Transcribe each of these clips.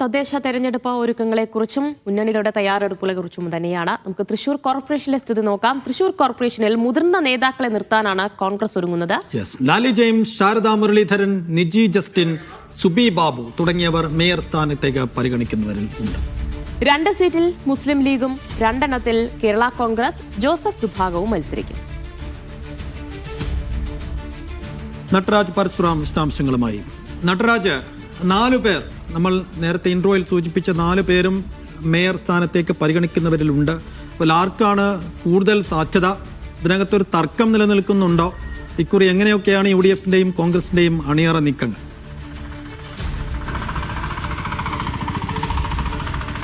തദ്ദേശ തെരഞ്ഞെടുപ്പ് ഒരുക്കങ്ങളെക്കുറിച്ചും മുന്നണികളുടെ തയ്യാറെടുപ്പുകളെ കുറിച്ചും തന്നെയാണ് നമുക്ക് തൃശൂർ കോർപ്പറേഷനിലെ സ്ഥിതി നോക്കാം. തൃശൂർ കോർപ്പറേഷനിൽ മുതിർന്ന നേതാക്കളെ നിർത്താനാണ് കോൺഗ്രസ് ഒരുങ്ങുന്നത്. ലാലി ജെയിംസ് ശാരദാ മുരളീധരൻ നിജി ജസ്റ്റിൻ സുബി ബാബു തുടങ്ങിയവർ മേയർ സ്ഥാനത്തേക്ക് പരിഗണിക്കുന്നവരിൽ ഉണ്ട്. രണ്ട് സീറ്റിൽ മുസ്ലിം ലീഗും രണ്ടെണ്ണത്തിൽ കേരള കോൺഗ്രസ് ജോസഫ് വിഭാഗവും മത്സരിക്കും. നടരാജ് പരശുറാം വിശദാംശങ്ങളുമായി. നട്ടരാജ് നാലു പേർ നമ്മൾ നേരത്തെ ഇൻട്രോയിൽ സൂചിപ്പിച്ച നാല് പേരും മേയർ സ്ഥാനത്തേക്ക് പരിഗണിക്കുന്നവരിലുണ്ട്. അപ്പോൾ ആർക്കാണ് കൂടുതൽ സാധ്യത? ഇതിനകത്തൊരു തർക്കം നിലനിൽക്കുന്നുണ്ടോ? ഇക്കുറി എങ്ങനെയൊക്കെയാണ് യു ഡി എഫിന്റെയും കോൺഗ്രസിന്റെയും അണിയറ നീക്കങ്ങൾ?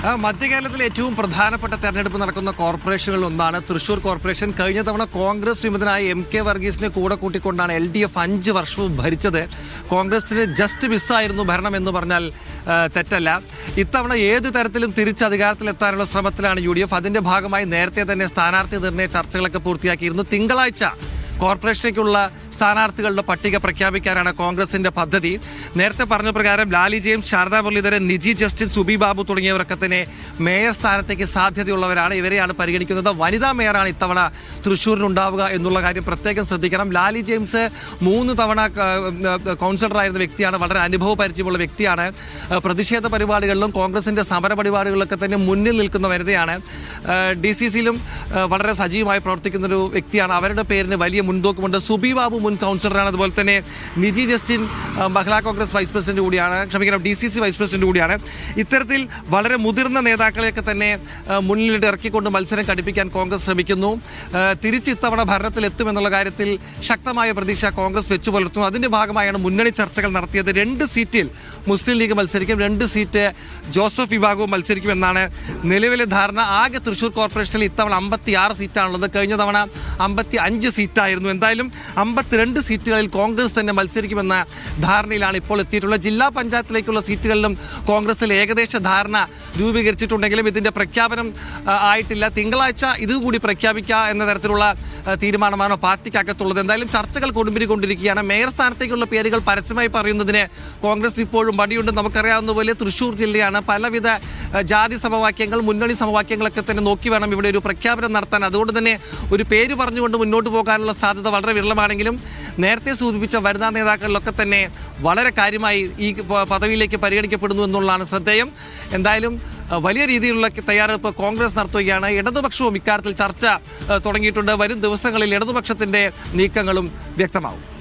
ആ, മധ്യകേരളത്തിൽ ഏറ്റവും പ്രധാനപ്പെട്ട തെരഞ്ഞെടുപ്പ് നടക്കുന്ന കോർപ്പറേഷനുകളിൽ ഒന്നാണ് തൃശൂർ കോർപ്പറേഷൻ. കഴിഞ്ഞ തവണ കോൺഗ്രസ് വിമതനായ എം കെ വർഗീസിനെ കൂടെ കൂട്ടിക്കൊണ്ടാണ് എൽ ഡി എഫ് അഞ്ച് വർഷവും ഭരിച്ചത്. കോൺഗ്രസിന് ജസ്റ്റ് മിസ്സായിരുന്നു ഭരണം എന്ന് പറഞ്ഞാൽ തെറ്റല്ല. ഇത്തവണ ഏത് തരത്തിലും തിരിച്ച് അധികാരത്തിലെത്താനുള്ള ശ്രമത്തിലാണ് യു ഡി എഫ്. അതിന്റെ ഭാഗമായി നേരത്തെ തന്നെ സ്ഥാനാർത്ഥി നിർണയ ചർച്ചകളൊക്കെ പൂർത്തിയാക്കിയിരുന്നു. തിങ്കളാഴ്ച കോർപ്പറേഷനിലേക്കുള്ള സ്ഥാനാർത്ഥികളുടെ പട്ടിക പ്രഖ്യാപിക്കാനാണ് കോൺഗ്രസിന്റെ പദ്ധതി. നേരത്തെ പറഞ്ഞ പ്രകാരം ലാലി ജെയിംസ് ശാരദാ മുരളീധരൻ നിജി ജസ്റ്റിൻ സുബി ബാബു തുടങ്ങിയവരൊക്കെ തന്നെ മേയർ സ്ഥാനത്തേക്ക് സാധ്യതയുള്ളവരാണ് ഇവരെയാണ് പരിഗണിക്കുന്നത്. വനിതാ മേയറാണ് ഇത്തവണ തൃശ്ശൂരിനുണ്ടാവുക എന്നുള്ള കാര്യം പ്രത്യേകം ശ്രദ്ധിക്കണം. ലാലി ജെയിംസ് മൂന്ന് തവണ കൗൺസിലറായിരുന്ന വ്യക്തിയാണ്. വളരെ അനുഭവ പരിചയമുള്ള വ്യക്തിയാണ്. പ്രതിഷേധ പരിപാടികളിലും കോൺഗ്രസിന്റെ സമര പരിപാടികളിലൊക്കെ തന്നെ മുന്നിൽ നിൽക്കുന്ന വനിതയാണ്. ഡി സി സിയിലും വളരെ സജീവമായി പ്രവർത്തിക്കുന്ന ഒരു വ്യക്തിയാണ്. അവരുടെ പേരിന് വലിയ മുൻതൂക്കമുണ്ട്. സുബി ബാബു മുൻ കൗൺസിലറാണ്. അതുപോലെ തന്നെ Niji Justin Mahila Congress vice president കൂടിയാണ്. ക്ഷമിക്കണം D C C vice president കൂടിയാണ്. ഇത്തരത്തിൽ വളരെ മുതിർന്ന നേതാക്കളെയൊക്കെ തന്നെ മുന്നിലിട്ട് ഇറക്കിക്കൊണ്ട് മത്സരം കടുപ്പിക്കാൻ കോൺഗ്രസ് ശ്രമിക്കുന്നു. തിരിച്ച് ഇത്തവണ ഭരണത്തിലെത്തുമെന്നുള്ള കാര്യത്തിൽ ശക്തമായ പ്രതീക്ഷ കോൺഗ്രസ് വെച്ചു പുലർത്തുന്നു. അതിന്റെ ഭാഗമായാണ് മുന്നണി ചർച്ചകൾ നടത്തിയത്. രണ്ട് സീറ്റിൽ മുസ്ലിം ലീഗ് മത്സരിക്കും രണ്ട് സീറ്റ് ജോസഫ് വിഭാഗവും മത്സരിക്കുമെന്നാണ് നിലവിലെ ധാരണ. ആകെ തൃശൂർ കോർപ്പറേഷനിൽ ഇത്തവണ അമ്പത്തി ആറ് സീറ്റാണുള്ളത്. കഴിഞ്ഞ തവണ അമ്പത്തി അഞ്ച് സീറ്റായിരുന്നു. എന്തായാലും അമ്പത്തിരണ്ട് സീറ്റുകളിൽ കോൺഗ്രസ് തന്നെ മത്സരിക്കുമെന്ന ധാരണയിലാണ് ഇപ്പോൾ എത്തിയിട്ടുള്ളത്. ജില്ലാ പഞ്ചായത്തിലേക്കുള്ള സീറ്റുകളിലും കോൺഗ്രസിൽ ഏകദേശ ധാരണ രൂപീകരിച്ചിട്ടുണ്ടെങ്കിലും ഇതിന്റെ പ്രഖ്യാപനം ആയിട്ടില്ല. തിങ്കളാഴ്ച ഇതുകൂടി പ്രഖ്യാപിക്കുക എന്ന തരത്തിലുള്ള തീരുമാനമാണ് പാർട്ടിക്കകത്തുള്ളത്? എന്തായാലും ചർച്ചകൾ കൊടുമ്പിരി കൊണ്ടിരിക്കുകയാണ്. മേയർ സ്ഥാനത്തേക്കുള്ള പേരുകൾ പരസ്യമായി പറയുന്നതിന് കോൺഗ്രസ് ഇപ്പോഴും മടിയുണ്ട്. നമുക്കറിയാവുന്ന പോലെ തൃശൂർ ജില്ലയാണ്. പലവിധ ജാതി സമവാക്യങ്ങൾ മുന്നണി സമവാക്യങ്ങളൊക്കെ തന്നെ നോക്കി വേണം ഇവിടെ ഒരു പ്രഖ്യാപനം നടത്താൻ. അതുകൊണ്ട് തന്നെ ഒരു പേര് പറഞ്ഞുകൊണ്ട് മുന്നോട്ട് പോകാനുള്ള സാധ്യത വളരെ വിരളമാണെങ്കിലും നേരത്തെ സൂചിപ്പിച്ച വനിതാ നേതാക്കളിലൊക്കെ തന്നെ വളരെ കാര്യമായി ഈ പദവിയിലേക്ക് പരിഗണിക്കപ്പെടുന്നു എന്നുള്ളതാണ് ശ്രദ്ധേയം. എന്തായാലും വലിയ രീതിയിലുള്ള തയ്യാറെടുപ്പ് കോൺഗ്രസ് നടത്തുകയാണ്. ഇടതുപക്ഷവും ഇക്കാര്യത്തിൽ ചർച്ച തുടങ്ങിയിട്ടുണ്ട്. വരും ദിവസങ്ങളിൽ ഇടതുപക്ഷത്തിന്റെ നീക്കങ്ങളും വ്യക്തമാവും.